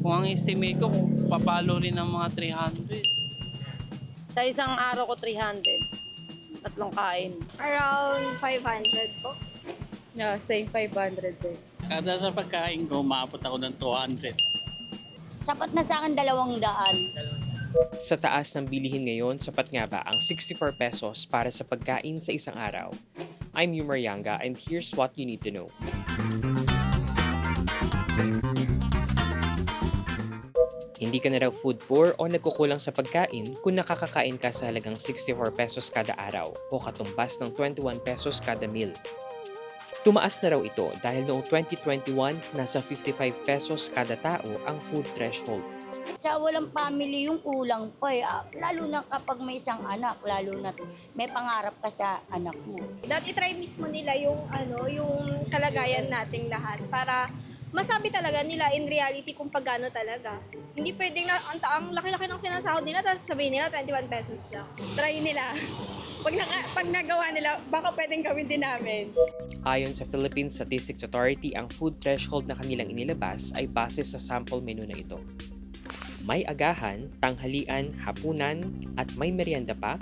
Kung ang estimate ko, papalo rin ng mga 300. Sa isang araw ko 300. Tatlong kain. Around 500 po. Yeah, same 500 din. Kada sa pagkain ko, maabot ako ng 200. Sapat na sa akin dalawang daan. Sa taas ng bilihin ngayon, sapat nga ba ang 64 pesos para sa pagkain sa isang araw? I'm Yumar Yanga and here's what you need to know. Hindi ka na raw food poor o nagkukulang sa pagkain kung nakakakain ka sa halagang 64 pesos kada araw o katumbas ng 21 pesos kada meal. Tumaas na raw ito dahil noong 2021, nasa 55 pesos kada tao ang food threshold. Sa walang family yung kulang pa eh. Ah, Lalo na kapag may isang anak, lalo na may pangarap ka sa anak mo. Dati try mismo nila yung ano, yung kalagayan nating lahat para masabi talaga nila in reality kung pagano talaga. Hindi pwedeng na ang, ang laki-laki ng sinasahod nila tapos sabihin nila 21 pesos lang. try nila. Pag, naka, pag nagawa nila, baka pwedeng gawin din namin. Ayon sa Philippine Statistics Authority, ang food threshold na kanilang inilabas ay base sa sample menu na ito. May agahan, tanghalian, hapunan, at may merienda pa.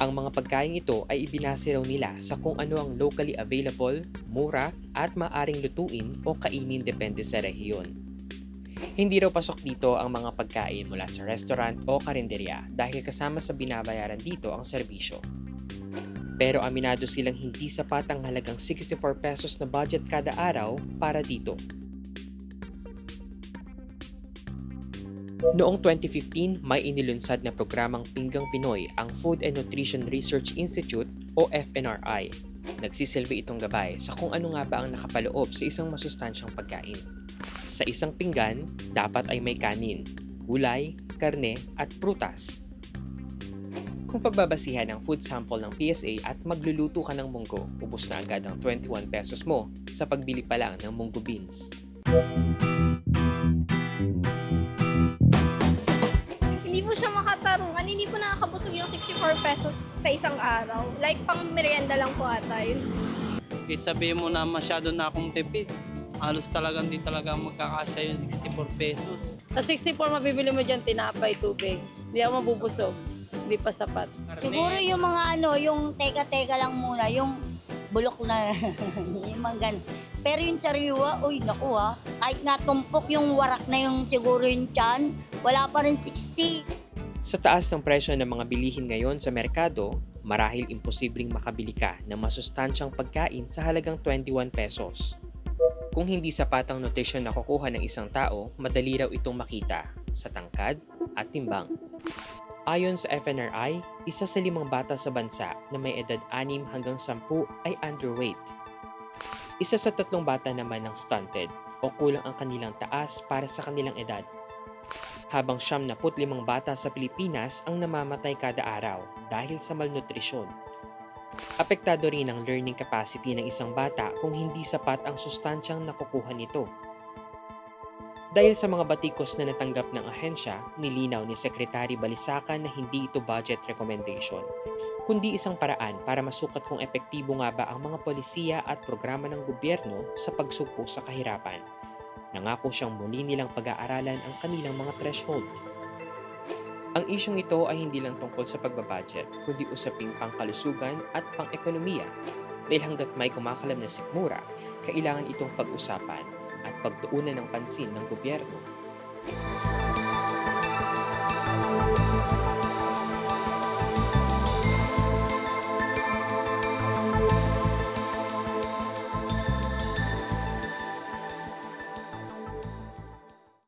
Ang mga pagkain ito ay ibinase raw nila sa kung ano ang locally available, mura, at maaring lutuin o kainin depende sa rehiyon. Hindi raw pasok dito ang mga pagkain mula sa restaurant o karinderya dahil kasama sa binabayaran dito ang serbisyo. Pero aminado silang hindi sapat ang halagang 64 pesos na budget kada araw para dito. Noong 2015, may inilunsad na programang Pinggang Pinoy ang Food and Nutrition Research Institute o FNRI. Nagsisilbi itong gabay sa kung ano nga ba ang nakapaloob sa isang masustansyang pagkain. Sa isang pinggan, dapat ay may kanin, gulay, karne at prutas. Kung pagbabasihan ang food sample ng PSA at magluluto ka ng munggo, ubos na agad ang 21 pesos mo sa pagbili pa lang ng munggo beans. Hindi po nakakabusog yung 64 pesos sa isang araw. Like pang merienda lang po ata yun. Kahit sabihin mo na masyado na akong tipid, halos talagang di talaga magkakasya yung 64 pesos. Sa 64, mabibili mo dyan tinapay, tubig. Hindi ako mabubusog. Hindi pa sapat. Siguro yung mga ano, yung teka-teka lang muna, yung bulok na, yung mga ganun. Pero yung sariwa, uy, naku ha, kahit nga tumpok yung warak na yung siguro yung tiyan, wala pa rin 60. Sa taas ng presyo ng mga bilihin ngayon sa merkado, marahil imposibleng makabili ka ng masustansyang pagkain sa halagang 21 pesos. Kung hindi sapat ang nutrisyon na kukuha ng isang tao, madali raw itong makita sa tangkad at timbang. Ayon sa FNRI, isa sa limang bata sa bansa na may edad 6 hanggang 10 ay underweight. Isa sa tatlong bata naman ng stunted o kulang ang kanilang taas para sa kanilang edad habang siyam na limang bata sa Pilipinas ang namamatay kada araw dahil sa malnutrisyon. Apektado rin ang learning capacity ng isang bata kung hindi sapat ang sustansyang nakukuha nito. Dahil sa mga batikos na natanggap ng ahensya, nilinaw ni Secretary Balisacan na hindi ito budget recommendation, kundi isang paraan para masukat kung epektibo nga ba ang mga polisiya at programa ng gobyerno sa pagsugpo sa kahirapan. Nangako siyang muli nilang pag-aaralan ang kanilang mga threshold. Ang isyong ito ay hindi lang tungkol sa pagbabudget, kundi usaping pangkalusugan at pang-ekonomiya. Dahil hanggat may kumakalam na sikmura, kailangan itong pag-usapan at pagtuunan ng pansin ng gobyerno.